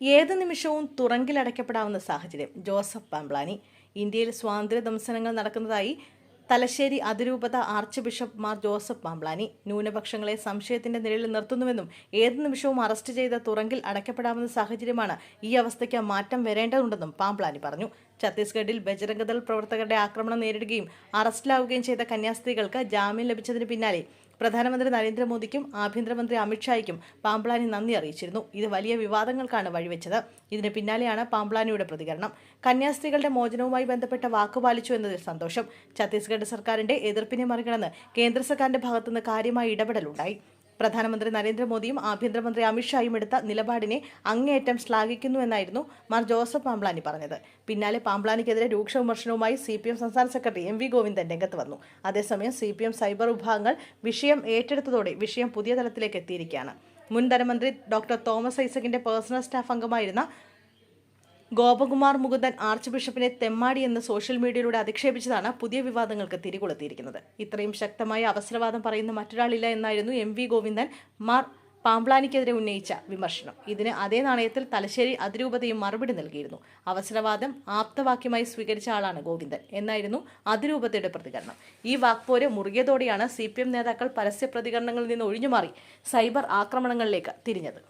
ഏത് നിമിഷവും തുറങ്കിലടയ്ക്കപ്പെടാവുന്ന സാഹചര്യം. ജോസഫ് പാംബ്ലാനി ഇന്ത്യയിൽ സ്വാതന്ത്ര്യ ദംശനങ്ങൾ നടക്കുന്നതായി തലശ്ശേരി അതിരൂപത archbishop Mar Joseph Pamplany ന്യൂനപക്ഷങ്ങളെ സംശയത്തിന്റെ നിഴലിൽ നിർത്തുന്നുവെന്നും ഏത് നിമിഷവും അറസ്റ്റ് ചെയ്ത തുറങ്കിൽ അടയ്ക്കപ്പെടാവുന്ന സാഹചര്യമാണ് ഈ അവസ്ഥയ്ക്ക് മാറ്റം വരേണ്ടതുണ്ടെന്നും പാംബ്ലാനി പറഞ്ഞു. ഛത്തീസ്ഗഡിൽ ബജരംഗദൾ പ്രവർത്തകരുടെ ആക്രമണം നേരിടുകയും അറസ്റ്റിലാവുകയും ചെയ്ത കന്യാസ്ത്രീകൾക്ക് ജാമ്യം ലഭിച്ചതിന് പിന്നാലെ പ്രധാനമന്ത്രി നരേന്ദ്രമോദിക്കും ആഭ്യന്തരമന്ത്രി അമിത്ഷായ്ക്കും പാംപ്ലാനി നന്ദി അറിയിച്ചിരുന്നു. ഇത് വലിയ വിവാദങ്ങൾക്കാണ് വഴിവെച്ചത്. ഇതിന് പിന്നാലെയാണ് പാംപ്ലാനിയുടെ പ്രതികരണം. കന്യാസ്ത്രീകളുടെ മോചനവുമായി ബന്ധപ്പെട്ട വാക്കുപാലിച്ചു എന്നതിൽ സന്തോഷം. ഛത്തീസ്ഗഡ് സർക്കാരിന്റെ എതിർപ്പിനെ മറികടന്ന് കേന്ദ്ര സർക്കാരിന്റെ ഭാഗത്തുനിന്ന് കാര്യമായ ഇടപെടലുണ്ടായി. പ്രധാനമന്ത്രി നരേന്ദ്രമോദിയും ആഭ്യന്തരമന്ത്രി അമിത്ഷായും എടുത്ത നിലപാടിനെ അങ്ങേയറ്റം ശ്ലാഘിക്കുന്നു എന്നായിരുന്നു മാർ ജോസഫ് പാംബ്ലാനി പറഞ്ഞത്. പിന്നാലെ പാംബ്ലാനിക്കെതിരെ രൂക്ഷ വിമർശനവുമായി സി പി എം സംസ്ഥാന സെക്രട്ടറി എം വി ഗോവിന്ദൻ രംഗത്ത് വന്നു. അതേസമയം സി പി എം സൈബർ വിഭാഗങ്ങൾ വിഷയം ഏറ്റെടുത്തതോടെ വിഷയം പുതിയ തലത്തിലേക്ക് എത്തിയിരിക്കുകയാണ്. മുൻ ധനമന്ത്രി ഡോക്ടർ തോമസ് ഐസക്കിന്റെ പേഴ്സണൽ സ്റ്റാഫ് അംഗമായിരുന്ന ഗോപകുമാർ മുകുന്ദൻ ആർച്ച് ബിഷപ്പിനെ തെമ്മാടി എന്ന് സോഷ്യൽ മീഡിയയിലൂടെ അധിക്ഷേപിച്ചതാണ് പുതിയ വിവാദങ്ങൾക്ക് തിരികൊളുത്തിയിരിക്കുന്നത്. ഇത്രയും ശക്തമായ അവസരവാദം പറയുന്ന മറ്റൊരാളില്ല എന്നായിരുന്നു എം വി ഗോവിന്ദൻ മാർ പാംപ്ലാനിക്കെതിരെ ഉന്നയിച്ച വിമർശനം. ഇതിന് അതേ നാണയത്തിൽ തലശ്ശേരി അതിരൂപതയും മറുപടി നൽകിയിരുന്നു. അവസരവാദം ആപ്തവാക്യമായി സ്വീകരിച്ച ആളാണ് ഗോവിന്ദൻ എന്നായിരുന്നു അതിരൂപതയുടെ പ്രതികരണം. ഈ വാക്പോര് മുറുകിയതോടെയാണ് സി നേതാക്കൾ പരസ്യ പ്രതികരണങ്ങളിൽ നിന്ന് ഒഴിഞ്ഞുമാറി സൈബർ ആക്രമണങ്ങളിലേക്ക് തിരിഞ്ഞത്.